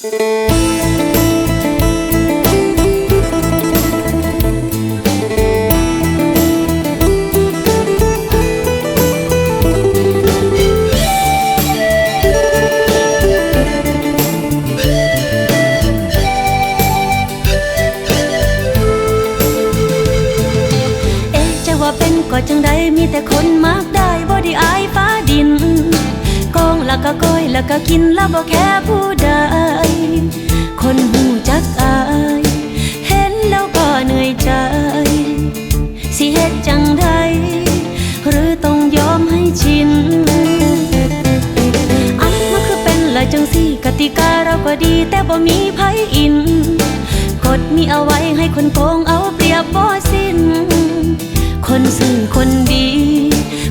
เอ๊ะจะว่าเป็นก็จังใดมีแต่คนมักได้บ่ได้อายฟ้าดินกองแล้วก็ก้อยแล้วก็กินแล้วบ่แค่ผู้ใด เฮ็ดจังใดหรือต้องยอมให้ชิน อันมันคือเป็นละจังสี่กติกาเราก็ดี แต่บ่มีไผอิน กฎมีเอาไว้ให้คนโกงเอาเปรียบบ่สิ้น คนซื่อคนดี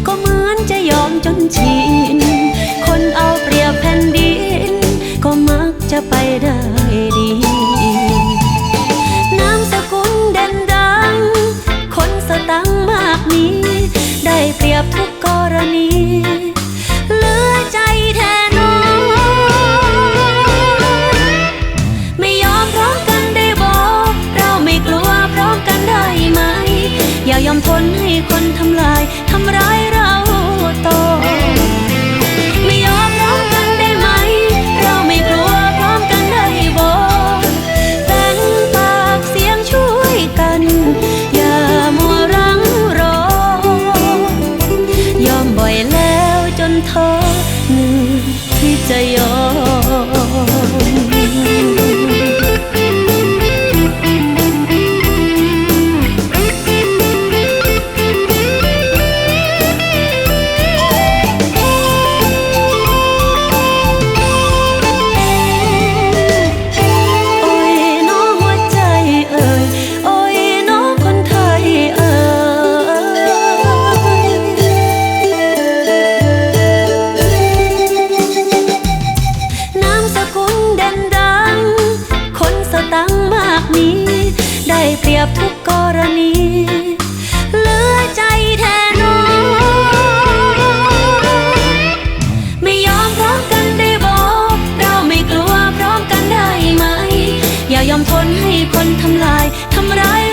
ก็เหมือนจะยอมจนชิน กกรณีเหลือใจแทนน้อง ไม่ยอมพร้อมกันได้บอก เราไม่กลัวพร้อมกันได้ไหม อย่ายอมทนให้คนทำลายทำร้าย หนึ่งที่จะยอม ได้เปรียบทุกกรณีเหลือใจแทนน้องไม่ยอมพร้อมกันได้บอก เราไม่กลัวพร้อมกันได้ไหม อย่ายอมทนให้คนทำลายทำร้าย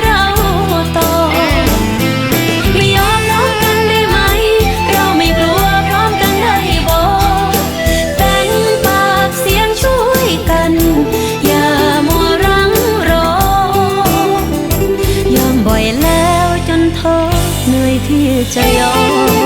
加油。